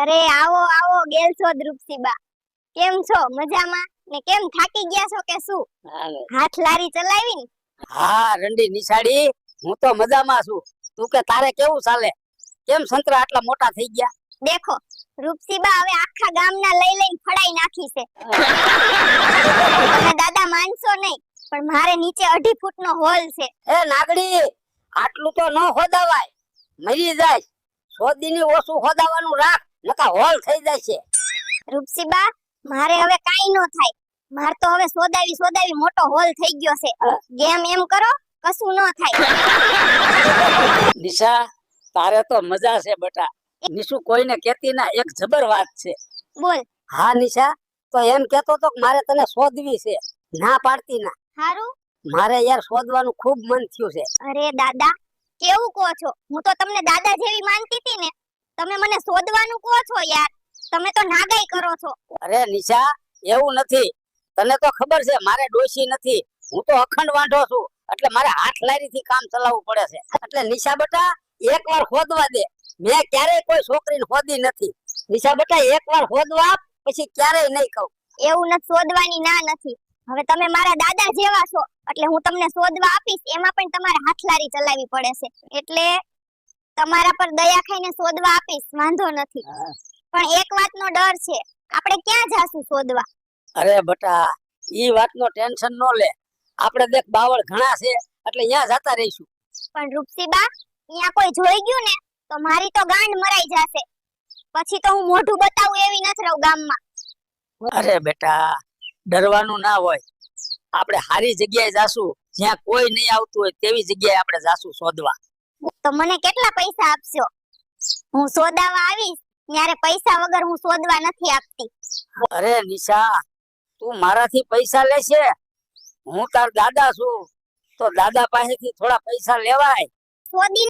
અરે આવો આવો ગેલસો દ્રુપસીબા. કેમ છો? મજામાં? ને કેમ થાકી ગયા છો કે શું? હાથ લારી ચલાવી ને હા રંડી નિશાળી. હું તો મજામાં છું. તું કે તારે કેવું ચાલે? કેમ સંતરા આટલા મોટા થઈ ગયા? દેખો રૂપસીબા હવે આખા ગામના લઈ લઈને ફડાઈ નાખી છે. તમે દાદા માનશો નહીં પણ મારે નીચે અઢી ફૂટનો હોલ છે. એ નાગડી આટલું તો ન હોદાવાય. મરી જાય. સોદીની ઓછું હોદાવાનું રાખ. નકા હોલ થઈ છે રૂપસીબા મારે હવે કાઈ ન થાય. માર તો હવે સોદાવી સોદાવી મોટો હોલ થઈ ગયો છે. ગેમ એમ કરો કશું ન થાય. નિશા તારે તો મજા છે બટા. નિશુ કોઈને કેતી ના એક જબર વાત છે. બોલ. હા નિશા તો એમ કેતો તો મારે તને શોધવી છે. ના પાડતી ના. હારું? મારે યાર શોધવાનું ખૂબ મન થયું છે. અરે દાદા કેવું કહો છો? હું તો તમને દાદા જેવી માનતી હતી ને તમે મને શોધવાનું કહો છો યાર. તમે તો નાગાઈ કરો છો. અરે નિશા એવું નથી. તને તો ખબર છે મારે ડોશી નથી. હું તો અખંડ વાંઢો છું. એટલે મારે હાથ લારીથી કામ ચલાવવું પડે છે. એટલે નિશા બેટા એકવાર ખોદવા દે. મેં ક્યારેય કોઈ છોકરીને ખોદી નથી. નિશા બેટા એકવાર ખોદવા પછી ક્યારેય નહીં કહું. એવું નથી શોધવાની ના નથી. હવે તમે મારા દાદા જેવા છો. એટલે હું તમને શોધવા આપીશ. એમાં પણ તમારે હાથલારી ચલાવવી પડે છે. એટલે તમારા પર દયા ખાઈને શોધવા આપીશ વાંધો નથી. પણ એક વાતનો ડર છે આપણે ક્યાં જાશું શોધવા? અરે બટા ઈ વાતનો ટેન્શન ન લે. આપણે દેખ બાવળ ઘણા છે એટલે અહીંયા જતા રહીશું. પણ રૂપસીબા અહીંયા કોઈ જોઈ ગયું ને તો મારી તો ગાંડ મરાઈ જશે. પછી તો હું મોઢું બતાવું એવી નથી રહું ગામમાં. અરે બેટા ડરવાનું ના હોય. આપણે સારી જગ્યાએ જાશું જ્યાં કોઈ નહીં આવતું હોય તેવી જગ્યાએ આપણે જાશું શોધવા. તો મને કેટલા પૈસા આપશો? હું સોદાવા આવીશ ત્યારે પૈસા વગર હું સોદવા નથી આપતી. અરે નિશા તું મારાથી પૈસા લેશે? હું તાર દાદા છું તો દાદા પાસેથી થોડા પૈસા લેવાય. શોધી